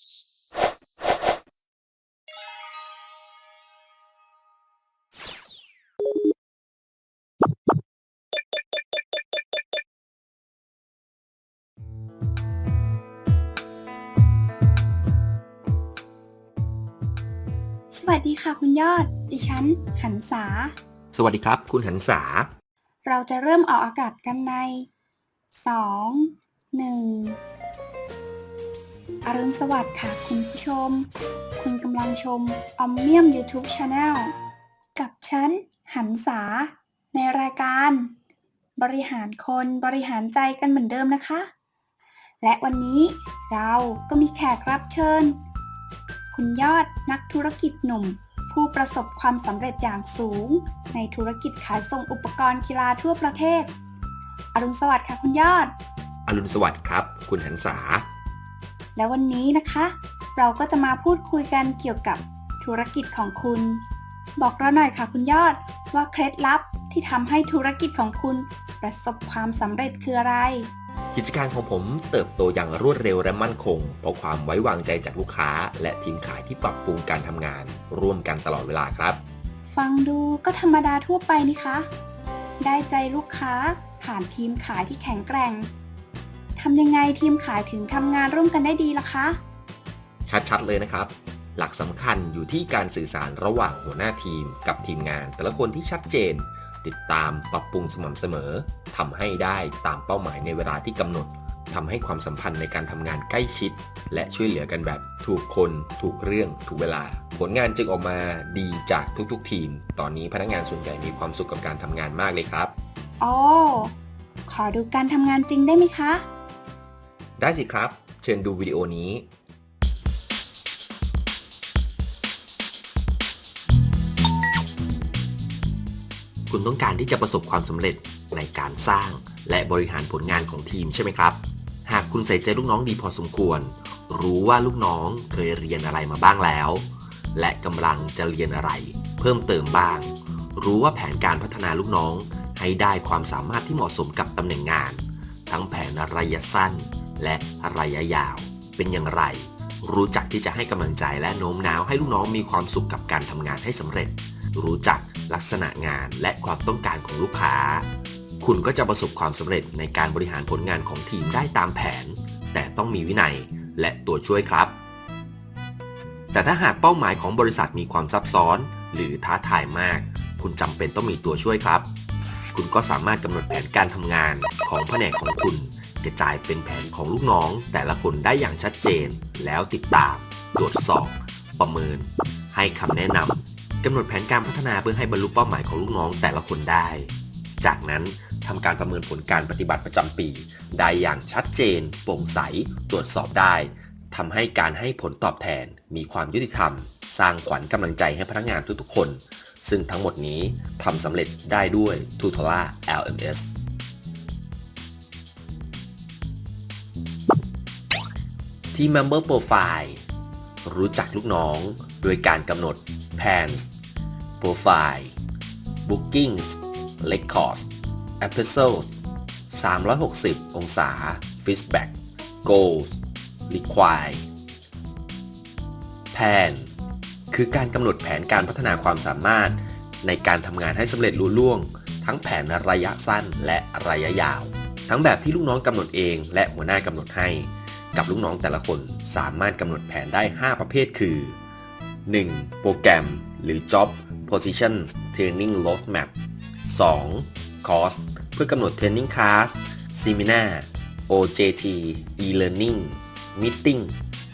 สวัสดีค่ะคุณยอด ดิฉัน หันษา สวัสดีครับ คุณหันษา เราจะเริ่มออกอากาศกันใน2 1 อรุณสวัสดิ์ค่ะคุณผู้ชม คุณกำลังชมอมเมียม YouTube Channel กับฉัน หันษา ในรายการ บริหารคนบริหารใจกันเหมือนเดิมนะคะ และวันนี้เราก็มีแขกรับเชิญ คุณยอดนักธุรกิจหนุ่ม ผู้ประสบความสำเร็จอย่างสูง ในธุรกิจขายส่งอุปกรณ์กีฬาทั่วประเทศ อรุณสวัสดิ์ค่ะคุณยอด อรุณสวัสดิ์ครับ คุณหันษา และวันนี้นะคะ เราก็จะมาพูดคุยกันเกี่ยวกับธุรกิจของคุณ บอกเราหน่อยค่ะคุณยอดว่าเคล็ดลับที่ทำให้ธุรกิจของคุณประสบความสำเร็จคืออะไร กิจการของผมเติบโตอย่างรวดเร็วและมั่นคง เพราะความไว้วางใจจากลูกค้า และทีมขายที่ปรับปรุงการทำงาน ร่วมกันตลอดเวลาครับ ฟังดูก็ธรรมดาทั่วไปนี่คะ ได้ใจลูกค้าผ่านทีมขายที่แข็งแกร่ง ทำยังไงทีมขายถึงทำงานร่วมกันได้ดีล่ะคะ ชัดๆเลยนะครับ หลักสำคัญอยู่ที่การสื่อสารระหว่างหัวหน้าทีมกับทีมงาน แต่ละคนที่ชัดเจน ติดตามปรับปรุงสม่ำเสมอทำให้ได้ตามเป้าหมายในเวลาที่กำหนดทำให้ความสัมพันธ์ในการทำงานใกล้ชิด และช่วยเหลือกันแบบถูกคน ถูกเรื่อง ถูกเวลา ผลงานจึงออกมาดีจากทุกๆ ทีม ตอนนี้พนักงานส่วนใหญ่มีความสุขกับการทำงานมากเลยครับ อ๋อ ขอดูการทำงานจริงได้ไหมคะ ได้สิครับ เชิญดูวิดีโอนี้คุณต้องการที่จะประสบความสำเร็จในการสร้างและบริหารผลงานของทีมใช่ไหมครับ หากคุณใส่ใจลูกน้องดีพอสมควร รู้ว่าลูกน้องเคยเรียนอะไรมาบ้างแล้ว และกำลังจะเรียนอะไร เพิ่มเติมบ้าง รู้ว่าแผนการพัฒนาลูกน้องให้ได้ความสามารถที่เหมาะสมกับตำแหน่งงาน ทั้งแผนระยะสั้น และระยะยาว เป็นอย่างไร รู้จักที่จะให้กำลังใจและโน้มน้าวให้ลูกน้องมีความสุขกับการทำงานให้สำเร็จ รู้จักลักษณะงานและความต้องการของลูกค้า คุณก็จะประสบความสำเร็จในการบริหารผลงานของทีมได้ตามแผน แต่ต้องมีวินัยและตัวช่วยครับ แต่ถ้าหากเป้าหมายของบริษัทมีความซับซ้อน หรือท้าทายมาก คุณจำเป็นต้องมีตัวช่วยครับ คุณก็สามารถกำหนดแผนการทำงานของแผนกของคุณ กระจายเป็นแผนของลูกน้อง แต่ละคนได้อย่างชัดเจน แล้วติดตามตรวจสอบ ประเมิน ให้คำแนะนำกำหนดแผนการพัฒนาเพื่อให้บรรลุเป้าหมายของลูกน้องแต่ละคนได้ จากนั้นทำการประเมินผลการปฏิบัติประจำปี ได้อย่างชัดเจน โปร่งใส ตรวจสอบได้ทำให้การให้ผลตอบแทน มีความยุติธรรม สร้างขวัญกำลังใจให้พนักงานทุกๆคน ซึ่งทั้งหมดนี้ทำสำเร็จได้ด้วย t u t o r a LMS ที่ Member Profile รู้จักลูกน้องโดยการกำหนด Plans Profile Bookings Records Episodes 360 องศา Feedback Goals Require Plan คือการกำหนดแผนการพัฒนาความสามารถในการทำงานให้สำเร็จลุล่วง ทั้งแผนระยะสั้นและระยะยาว ทั้งแบบที่ลูกน้องกำหนดเองและหัวหน้ากำหนดให้ กับลูกน้องแต่ละคนสามารถกำหนดแผนได้ 5 ประเภทคือ 1. โปรแกรม หรือ Job Position Training Roadmap 2. Course เพื่อกำหนด Training Class Seminar OJT E-Learning Meeting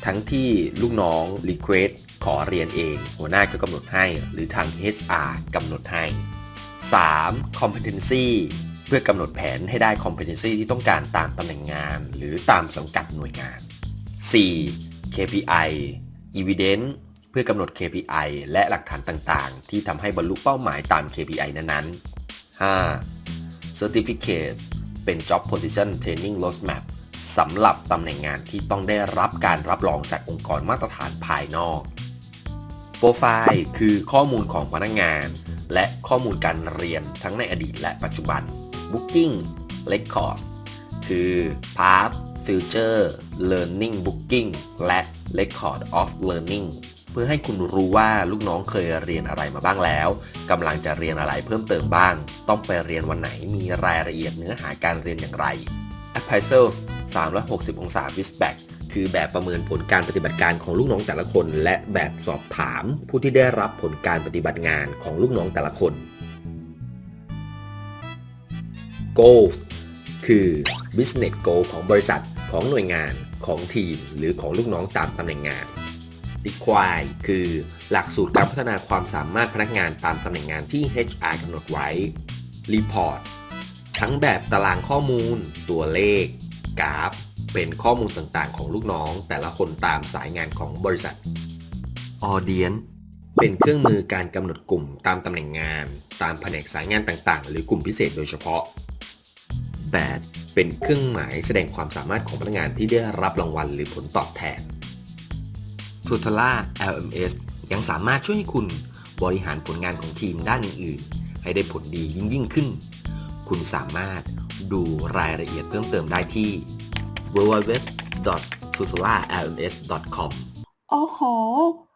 ทั้งที่ลูกน้อง Request ขอเรียนเอง หัวหน้าก็กำหนดให้ หรือทาง HR กำหนดให้ 3. competency เพื่อกำหนดแผนให้ได้ competency ที่ต้องการตามตำแหน่งงาน หรือตามสังกัดหน่วยงาน 4. KPI evidence เพื่อกำหนด KPI และหลักฐานต่างๆ ที่ทำให้บรรลุเป้าหมายตาม KPI นั้นๆ 5. Certificate เป็น Job Position Training Roadmap สำหรับตำแหน่งงานที่ต้องได้รับการรับรองจากองค์กรมาตรฐานภายนอก โปรไฟล์คือข้อมูลของพนักงาน และข้อมูลการเรียนทั้งในอดีตและปัจจุบัน Booking Records คือ Past Future Learning Booking และ Record of Learning เพื่อให้คุณรู้ว่าลูกน้องเคยเรียนอะไรมาบ้างแล้วกำลังจะเรียนอะไรเพิ่มเติมบ้าง ต้องไปเรียนวันไหนมีรายละเอียดเนื้อหาการเรียนอย่างไร a p p r a i s a l 360 องศา Feedback คือแบบประเมินผลการปฏิบัติการของลูกน้องแต่ละคน และแบบสอบถามผู้ที่ได้รับผลการปฏิบัติงานของลูกน้องแต่ละคน Goals คือ Business Goal ของบริษัทของหน่วยงานของทีม หรือของลูกน้องตามตำแหน่งงาน Require คือหลักสูตรการพัฒนาความสามารถพนักงานตามตำแหน่งงานที่ HR กำหนดไว้ Report ทั้งแบบตารางข้อมูล ตัวเลข กราฟ เป็นข้อมูลต่างๆ ของลูกน้อง แต่ละคนตามสายงานของบริษัท Audience เป็นเครื่องมือการกำหนดกลุ่มตามตำแหน่งงาน ตามแผนกสายงานต่างๆ หรือกลุ่มพิเศษโดยเฉพาะ Bad เป็นเครื่องหมายแสดงความสามารถของพนักงานที่ได้รับรางวัลหรือผลตอบแทน t o t a l a LMS ยังสามารถช่วยให้คุณบริหารผลงานของทีมด้านอื่นๆ ให้ได้ผลดียิ่งยิ่งขึ้น คุณสามารถดูรายละเอียดเพิ่มเติมได้ที่ www.tutelalms.com โอ้โห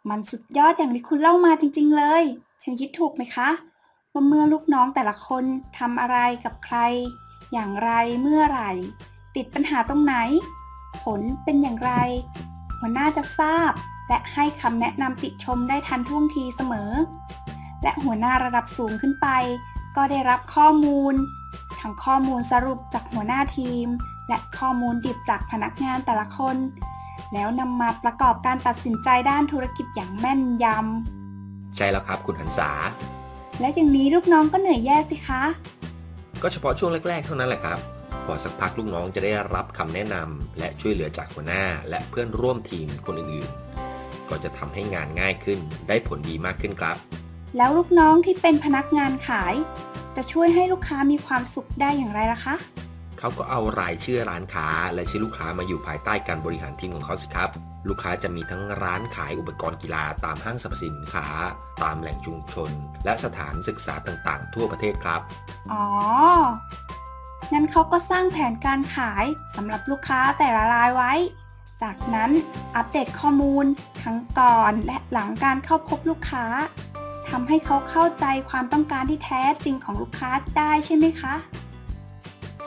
มันสุดยอดอย่างที่คุณเล่ามาจริง ๆ เลย ฉันคิดถูกไหมคะว่าเมื่อลูกน้องแต่ละคนทำอะไรกับใคร อย่างไรเมื่อไหร่ ติดปัญหาตรงไหน ผลเป็นอย่างไร หัวหน้าจะทราบ และให้คำแนะนำติชมได้ทันท่วงทีเสมอ และหัวหน้าระดับสูงขึ้นไป ก็ได้รับข้อมูล ทั้งข้อมูลสรุปจากหัวหน้าทีม และข้อมูลดิบจากพนักงานแต่ละคน แล้วนำมาประกอบการตัดสินใจด้านธุรกิจอย่างแม่นยใช่แล้วครับคุณหันษาำและอย่างนี้ลูกน้องก็เหนื่อยแย่สิคะ ก็เฉพาะช่วงแรก ๆ เท่านั้นแหละครับ พอสักพักลูกน้องจะได้รับคำแนะนำและช่วยเหลือจากหัวหน้า และเพื่อนร่วมทีมคนอื่นๆ ก็จะทำให้งานง่ายขึ้น ได้ผลดีมากขึ้นครับ แล้วลูกน้องที่เป็นพนักงานขาย จะช่วยให้ลูกค้ามีความสุขได้อย่างไรล่ะคะ เขาก็เอารายชื่อร้านค้า และชื่อลูกค้ามาอยู่ภายใต้การบริหารทีมของเขาสิครับ ลูกค้าจะมีทั้งร้านขายอุปกรณ์กีฬาตามห้างสรรพสินค้า ตามแหล่งชุมชน และสถานศึกษาต่างๆ ทั่วประเทศครับ อ๋อ งั้นเขาก็สร้างแผนการขายสำหรับลูกค้าแต่ละรายไว้ จากนั้นอัปเดตข้อมูล ทั้งก่อนและหลังการเข้าพบลูกค้าทำให้เขาเข้าใจความต้องการที่แท้จริงของลูกค้าได้ใช่ไหมคะ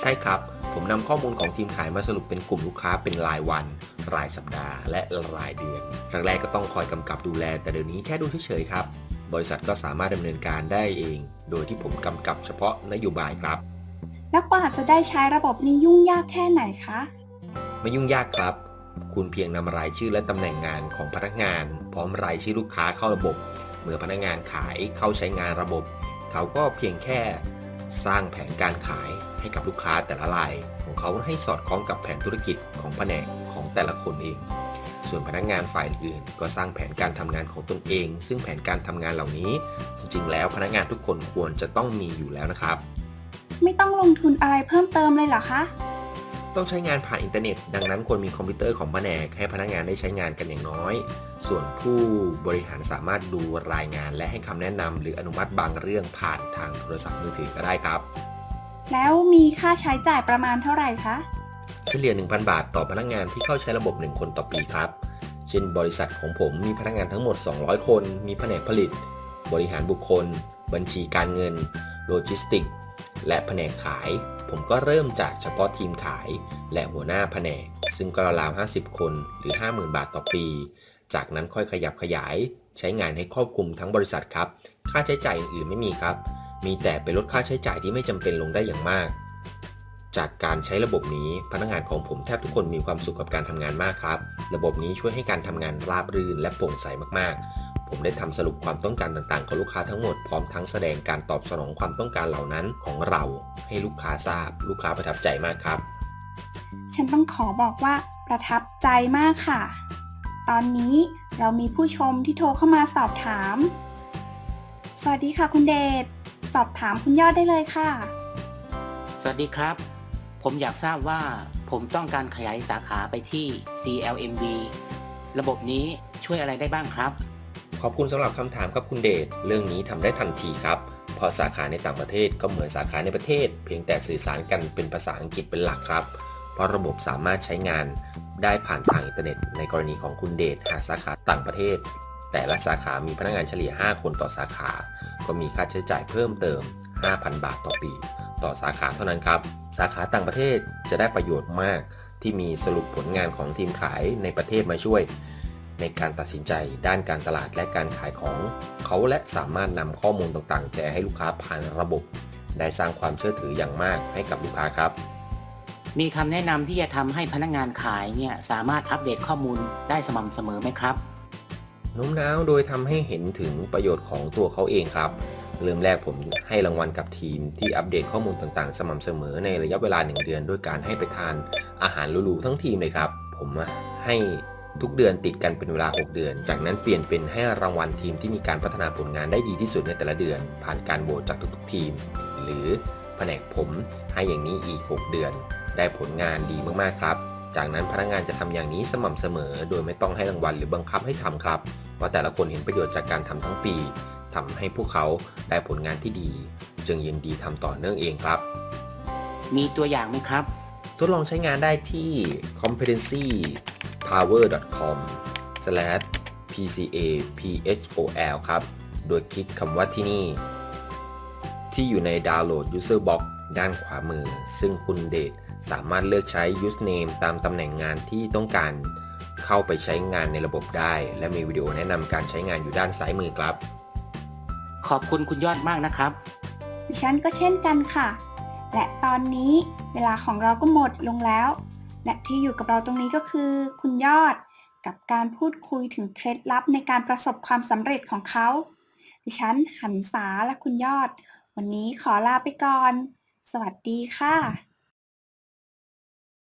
ใช่ครับ ผมนำข้อมูลของทีมขายมาสรุปเป็นกลุ่มลูกค้าเป็นรายวัน รายสัปดาห์ และรายเดือนครั้งแรกก็ต้องคอยกำกับดูแล แต่เดี๋ยวนี้แค่ดูเฉยๆครับ บริษัทก็สามารถดำเนินการได้เอง โดยที่ผมกำกับเฉพาะนโยบายครับ แล้วกว่าจะได้ใช้ระบบนี้ยุ่งยากแค่ไหนคะ ไม่ยุ่งยากครับ คุณเพียงนำรายชื่อและตำแหน่งงานของพนักงาน พร้อมรายชื่อลูกค้าเข้าระบบ เมื่อพนักงานขายเข้าใช้งานระบบ เขาก็เพียงแค่ สร้างแผนการขาย ให้กับลูกค้าแต่ละราย ของเขาให้สอดคล้องกับแผนธุรกิจของแผนกของแต่ละคนเอง ส่วนพนักงานฝ่ายอื่นก็สร้างแผนการทำงานของตนเอง ซึ่งแผนการทำงานเหล่านี้ จริง ๆ แล้วพนักงานทุกคนควรจะต้องมีอยู่แล้วนะครับ ไม่ต้องลงทุนอะไรเพิ่มเติมเลยเหรอคะต้องใช้งานผ่านอินเทอร์เน็ต ดังนั้นควรมีคอมพิวเตอร์ของแผนกให้พนักงานได้ใช้งานกันอย่างน้อย ส่วนผู้บริหารสามารถดูรายงานและให้คำแนะนำหรืออนุมัติบางเรื่องผ่านทางโทรศัพท์มือถือก็ได้ครับ แล้วมีค่าใช้จ่ายประมาณเท่าไหร่คะ เฉลี่ย 1,000 บาทต่อพนักงานที่เข้าใช้ระบบ 1 คนต่อปีครับ เช่นบริษัทของผมมีพนักงานทั้งหมด 200 คน มีแผนกผลิต บริหารบุคคล บัญชีการเงิน โลจิสติก และแผนกขาย ผมก็เริ่มจากเฉพาะทีมขาย และหัวหน้าแผนก ซึ่งก็ราวๆ50 คนหรือ 50,000 บาทต่อปี จากนั้นค่อยขยับขยาย ใช้งานให้ครอบคลุมทั้งบริษัทครับ ค่าใช้จ่ายอื่นๆไม่มีครับ มีแต่ไปลดค่าใช้จ่ายที่ไม่จำเป็นลงได้อย่างมาก จากการใช้ระบบนี้พนักงานของผมแทบทุกคนมีความสุขกับการทำงานมากครับ ระบบนี้ช่วยให้การทำงานราบรื่นและโปร่งใสมากๆ ผมได้ทำสรุปความต้องการต่างๆ ของลูกค้าทั้งหมดพร้อมทั้งแสดงการตอบสนองความต้องการเหล่านั้นของเรา ให้ลูกค้าทราบ ลูกค้าประทับใจมากครับ ฉันต้องขอบอกว่าประทับใจมากค่ะ ตอนนี้เรามีผู้ชมที่โทรเข้ามาสอบถาม สวัสดีค่ะคุณเดช สอบถามคุณยอดได้เลยค่ะ สวัสดีครับ ผมอยากทราบว่าผมต้องการขยายสาขาไปที่ CLMV ระบบนี้ช่วยอะไรได้บ้างครับ ขอบคุณสำหรับคำถามครับคุณเดช เรื่องนี้ทำได้ทันทีครับ เพราะสาขาในต่างประเทศก็เหมือนสาขาในประเทศ เพียงแต่สื่อสารกันเป็นภาษาอังกฤษเป็นหลักครับ เพราะระบบสามารถใช้งานได้ผ่านทางอินเทอร์เน็ต ในกรณีของคุณเดชหากสาขาต่างประเทศ แต่ละสาขามีพนักงานเฉลี่ย 5 คนต่อสาขา ก็มีค่าใช้จ่ายเพิ่มเติม 5,000 บาทต่อปี ต่อสาขาเท่านั้นครับ สาขาต่างประเทศจะได้ประโยชน์มาก ที่มีสรุปผลงานของทีมขายในประเทศมาช่วย ในการตัดสินใจด้านการตลาดและการขายของเขาและสามารถนำข้อมูลต่างๆ แชร์ให้ลูกค้าผ่านระบบ ได้สร้างความเชื่อถืออย่างมากให้กับลูกค้าครับมีคำแนะนำที่จะทำให้พนักงานขายเนี่ยสามารถอัปเดตข้อมูลได้สม่ำเสมอไหมครับ โน้มน้าวโดยทำให้เห็นถึงประโยชน์ของตัวเขาเองครับ เริ่มแรกผมให้รางวัลกับทีมที่อัปเดตข้อมูลต่างๆ สม่ำเสมอในระยะเวลา 1 เดือน ด้วยการให้ไปทานอาหารหรูๆทั้งทีมเลยครับ ผมให้ทุกเดือนติดกันเป็นเวลา 6 เดือน จากนั้นเปลี่ยนเป็นให้รางวัลทีมที่มีการพัฒนาผลงานได้ดีที่สุดในแต่ละเดือน ผ่านการโหวตจากทุกๆทีม หรือแผนกผมให้อย่างนี้อีก 6 เดือน ได้ผลงานดีมากๆครับ จากนั้นพนักงานจะทำอย่างนี้สม่ำเสมอ โดยไม่ต้องให้รางวัลหรือบังคับให้ทำครับว่าแต่ละคนเห็นประโยชน์จากการทำทั้งปีทำให้พวกเขาได้ผลงานที่ดี จึงยินดีทำต่อเนื่องเองครับ มีตัวอย่างไหมครับ ทดลองใช้งานได้ที่ competencypower.com pca phol ครับ โดยคลิกคำว่าที่นี่ ที่อยู่ในดาวน์โหลด user box ด้านขวามือ ซึ่งคุณเดช สามารถเลือกใช้ username ตามตำแหน่งงานที่ต้องการเข้าไปใช้งานในระบบได้ และมีวิดีโอแนะนำการใช้งานอยู่ด้านซ้ายมือครับ ขอบคุณคุณยอดมากนะครับ ดิฉันก็เช่นกันค่ะ และตอนนี้เวลาของเราก็หมดลงแล้ว และที่อยู่กับเราตรงนี้ก็คือ คุณยอดกับการพูดคุยถึงเคล็ดลับในการประสบความสำเร็จของเขา ดิฉันหันษาและคุณยอด วันนี้ขอลาไปก่อน สวัสดีค่ะ